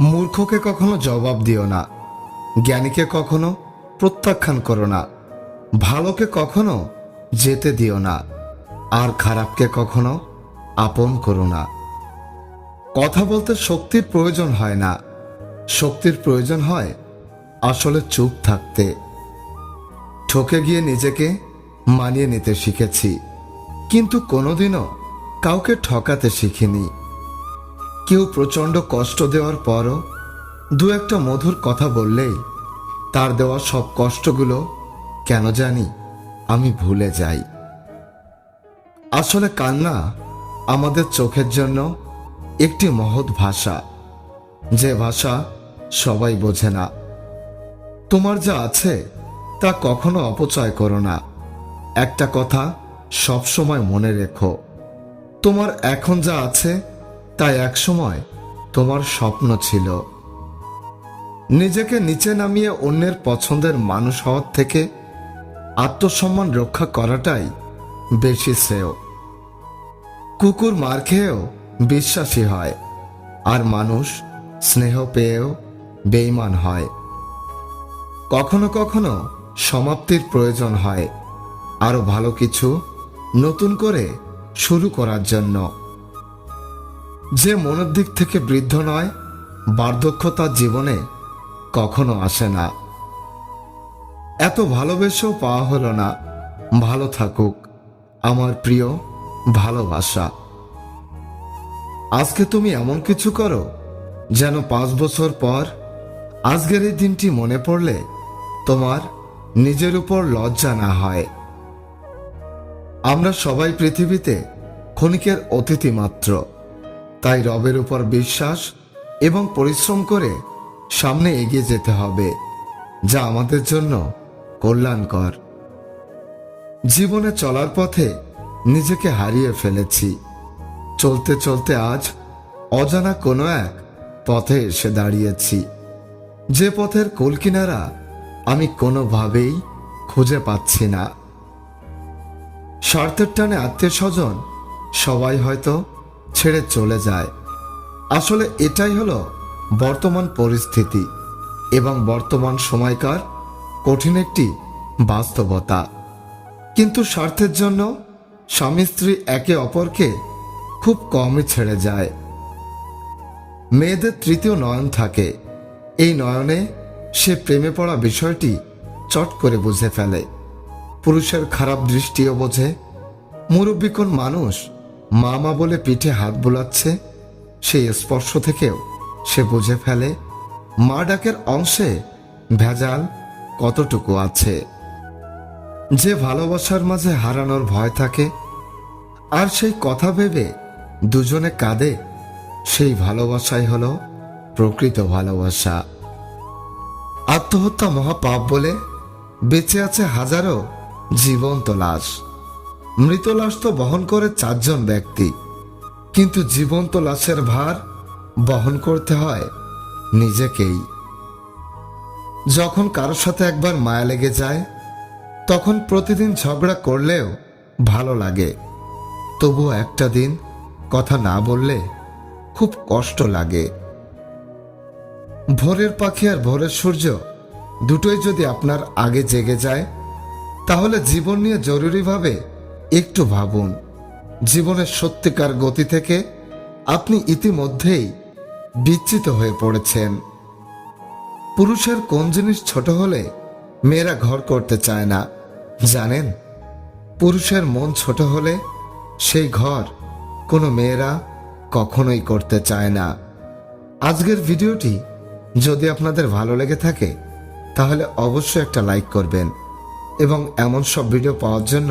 মূর্খকে কখনো জবাব দিও না। জ্ঞানীকে কখনো প্রত্যাখ্যান করো না। ভালোকে কখনো যেতে দিও না। আর খারাপকে কখনো আপন করো না। কথা বলতে শক্তির প্রয়োজন হয় না। শক্তির প্রয়োজন হয় আসলে চুপ থাকতে। ঠকে গিয়ে নিজেকে মানিয়ে নিতে শিখেছি। কিন্তু কোনোদিনও কাউকে ঠকাতে শিখিনি। কেউ প্রচণ্ড কষ্ট দেওয়ার পরও দু একটা মধুর কথা বললেই তার দেওয়া সব কষ্টগুলো কেন জানি আমি ভুলে যাই। আসলে কান্না আমাদের চোখের জন্য একটি মহৎ ভাষা, যে ভাষা সবাই বোঝে না। তোমার যা আছে তা কখনো অপচয় করো না। একটা কথা সবসময় মনে রেখো, তোমার এখন যা আছে তা একসময় তোমার স্বপ্ন ছিল। নিজেকে নিচে নামিয়ে অন্যের পছন্দের মানুষ হওয়ার থেকে আত্মসম্মান রক্ষা করাটাই বেশি শ্রেয়। কুকুর মার খেয়েও বিশ্বাসী হয় আর মানুষ স্নেহ পেয়েও বেইমান হয়। কখনো কখনো সমাপ্তির প্রয়োজন হয়। আরও ভালো কিছু নতুন করে শুরু করার জন্য। যে মনের দিক থেকে বৃদ্ধ নয় বার্ধক্য তার জীবনে কখনো আসে না। এত ভালোবেসেও পাওয়া হলো না। ভালো থাকুক, আমার প্রিয় ভালোবাসা। আজকে তুমি এমন কিছু করো যেন পাঁচ বছর পর আজকের এই দিনটি মনে পড়লে তোমার নিজের উপর লজ্জা না হয়। আমরা সবাই পৃথিবীতে ক্ষণিকের অতিথি মাত্র। তাই রবের উপর বিশ্বাস এবং পরিশ্রম করে সামনে এগিয়ে যেতে হবে, যা আমাদের জন্য কল্যাণকর। জীবনে চলার পথে নিজেকে হারিয়ে ফেলেছি। চলতে চলতে আজ অজানা কোনো এক পথে এসে দাঁড়িয়েছি। যে পথের কুলকিনারা আমি কোনোভাবেই খুঁজে পাচ্ছি না। স্বার্থের টানে আত্মীয় স্বজন সবাই হয়তো ছেড়ে চলে যায়। আসলে এটাই হলো বর্তমান পরিস্থিতি এবং বর্তমান সময়কার কঠিন একটি বাস্তবতা। কিন্তু স্বার্থের জন্য স্বামী স্ত্রী একে অপরকে খুব কমই ছেড়ে যায়। মেয়েদের তৃতীয় নয়ন থাকে। এই নয়নে সে প্রেমে পড়া বিষয়টি চট করে বুঝে ফেলে। পুরুষের খারাপ দৃষ্টিও বোঝে। মুরব্বী কোন মানুষ মা মা বলে পিঠে হাত বোলাচ্ছে, সেই স্পর্শ থেকেও সে বুঝে ফেলে মা ডাকের অংশে ভেজাল কতটুকু আছে। যে ভালোবাসার মাঝে হারানোর ভয় থাকে, আর সেই কথা ভেবে দুজনে কাঁদে, সেই ভালোবাসাই হলো প্রকৃত ভালোবাসা। আত্মহত্যা মহাপাপ বলে বেঁচে আছে হাজারো জীবন্ত লাশ। মৃত লাশ তো বহন করে চারজন ব্যক্তি। কিন্তু জীবন্ত লাশের ভার বহন করতে হয় নিজেকেই। যখন কারোর সাথে একবার মায়া লেগে যায়, তখন প্রতিদিন ঝগড়া করলেও ভালো লাগে। তবুও একটা দিন কথা না বললে খুব কষ্ট লাগে। ভোরের পাখি আর ভোরের সূর্য দুটোই যদি আপনার আগে জেগে যায়, তাহলে জীবন নিয়ে জরুরিভাবে একটু ভাবুন, জীবনের সত্যিকার গতি থেকে আপনি ইতিমধ্যেই বিচ্ছিত হয়ে পড়েছেন। পুরুষের কোন জিনিস ছোট হলে মেয়েরা ঘর করতে চায় না, জানেন? পুরুষের মন ছোট হলে সেই ঘর কোনো মেয়েরা কখনোই করতে চায় না। আজকের ভিডিওটি যদি আপনাদের ভালো লেগে থাকে, তাহলে অবশ্যই একটা লাইক করবেন এবং এমন সব ভিডিও পাওয়ার জন্য